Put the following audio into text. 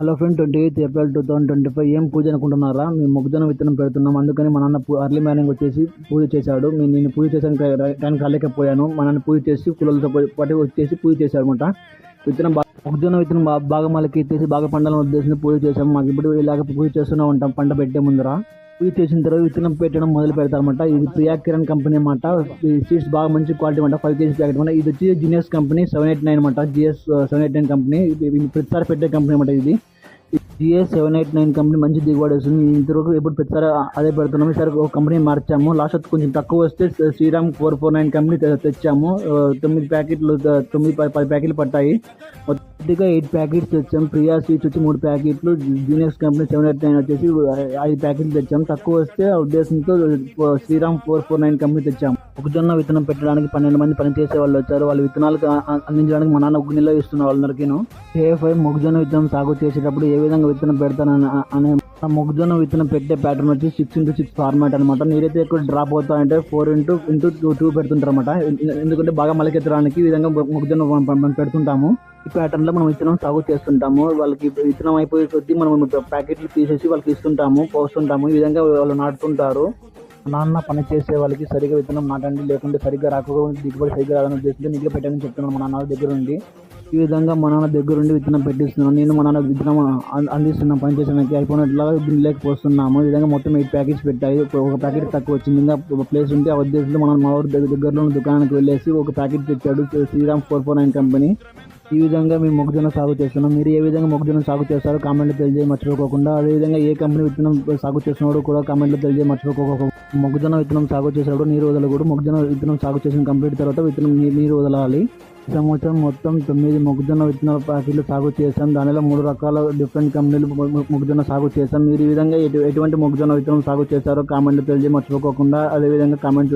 Hello friend twenty eighth April two thousand twenty five ఏం పూజ అనుకుంటున్నారా? మేము మొక్కజొన్న విత్తనం పెడుతున్నాం. అందుకని మా నాన్న అర్లీ మార్నింగ్ వచ్చేసి పూజ చేశాడు. మీ- నేను పూజ చేశాను టైంకి కాలేకపోయాను. మా నాన్న పూజ చేసి కులలతో పాటు వచ్చేసి పూజ చేశాడు అనమాట విత్తనం బాగా మొక్కజొన్న విత్తనం బాగా మొలకి ఎత్తేసి బాగా పండాలని ఉద్దేశించి పూజ చేశాం. మాకు ఇప్పుడు ఇలాగ పూజ చేస్తూనే ఉంటాం. పంట పెట్టే ముందర. పూజ చేసిన తర్వాత విత్తనం పెట్టడం మొదలు పెడతారన్నమాట. ఇది ప్రియా కిరణ్ కంపెనీ అనమాట ఈ సీడ్స్ బాగా మంచి క్వాలిటీ అనమాట ఫైవ్ కేజీ ప్యాకెట్ అనమాట ఇది వచ్చి genius company seven eight nine అనమాట GS seven eight nine company ఇది ప్రతిసారి పెట్టే కంపెనీ అనమాట ఇది. GS seven eight nine company మంచి దిగుబడి వస్తుంది. ఇంతవరకు ఎప్పుడు ప్రతిసారి అదే పెడుతున్నాము. ఈసారి ఒక కంపెనీ మార్చాము. లాస్ట్ కొంచెం తక్కువ వస్తే Sriram four four nine company తెచ్చాము. Uh, తొమ్మిది ప్యాకెట్లు తొమ్మిది పది పది ప్యాకెట్లు పట్టాయి. మొదటిగా ఎయిట్ ప్యాకెట్స్ తెచ్చాం. ప్రియా స్వీట్స్ వచ్చి మూడు ప్యాకెట్లు. Juniors company seven eight nine వచ్చేసి ఐదు ప్యాకెట్లు తెచ్చాం. తక్కువ వస్తే ఆ ఉద్దేశంతో Sriram four four nine company తెచ్చాం. మొక్కజొన్న విత్తనం పెట్టడానికి పన్నెండు మంది పనిచేసే వాళ్ళు వచ్చారు. వాళ్ళ విత్తనాలు అందించడానికి మా నాన్న ఒక నెల ఇస్తున్న వాళ్ళందరికీను. ఏ ఫైవ్ మొక్కజొన్న విత్తనం సాగు చేసేటప్పుడు ఏ విధంగా విత్తనం పెడతానని అనే ఆ మొక్కజొన్న విత్తనం పెట్టే ప్యాటర్న్ వచ్చి సిక్స్ ఇంటూ సిక్స్ ఫార్మాట్ అనమాట నీరైతే ఎక్కువ drop అవుతాయంటే four into into two two పెడుతుంటారు అనమాట ఎందుకంటే బాగా మొలకెత్తడానికి ఈ విధంగా మొక్కజొన్న పెడుతుంటాము. ఈ ప్యాటర్న్లో మనం విత్తనం సాగు చేస్తుంటాము. వాళ్ళకి విత్తనం అయిపోయే కొద్దీ మనం ప్యాకెట్లు తీసేసి వాళ్ళకి ఇస్తుంటాము పోస్తుంటాము. ఈ విధంగా వాళ్ళు నాటుతుంటారు. నాన్న పని చేసే వాళ్ళకి సరిగా విత్తనం నాటండి లేకుంటే సరిగ్గా రాకపోతే దిగుబడి సరిగ్గా రాదని ఉద్దేశంతో నీట్గా పెట్టాలని చెప్తున్నాను మా నాన్న దగ్గర ఉండి. ఈ విధంగా మా నాన్న దగ్గర ఉండి విత్తనం పెట్టిస్తున్నాను. నేను మా నాన్న విత్తనం అందిస్తున్నాం పని చేసానికి అయిపోయినట్లుగా లేకపోతున్నాము ఈ విధంగా మొత్తం ఎయిట్ ప్యాకెట్స్ పెట్టాయి. ఒక ప్యాకెట్ తక్కువ వచ్చింది. ఇంకా ప్లేస్ ఉంటే ఆ ఉద్దేశంలో మనం మా ఊరి దగ్గర దగ్గరలో ఉన్న దుకాణానికి వెళ్ళేసి ఒక ప్యాకెట్ తెచ్చాడు. Sriram four four nine company. ఈ విధంగా మేము మొక్కజొన్న సాగు చేస్తున్నాం. మీరు ఏ విధంగా మొక్కజొన్న సాగు చేస్తారో కామెంట్లో తెలియజేయ మర్చిపోకుండా అదేవిధంగా ఏ కంపెనీ విత్తనం సాగు చేస్తున్నాడో కూడా కామెంట్లో తెలియజేయ మర్చిపోకుండా మొక్కజొన్న విత్తనం సాగు చేసేటప్పుడు నీరు వదలకూడదు. మొక్కజొన్న విత్తనం సాగు చేసిన కంప్లీట్ తర్వాత విత్తనం నీరు వదలాలి. సంవత్సరం మొత్తం తొమ్మిది మొక్కజొన్న విత్తనాల ప్యాకెట్లు సాగు చేశాం. దానిలో మూడు రకాల డిఫరెంట్ కంపెనీలు మొక్కజొన్న సాగు చేశాం. మీరు ఈ విధంగా ఎటు- ఎటువంటి మొక్కజొన్న విత్తనం సాగు చేశారో కామెంట్లో తెలియజేయ మర్చిపోకుండా అదేవిధంగా కామెంట్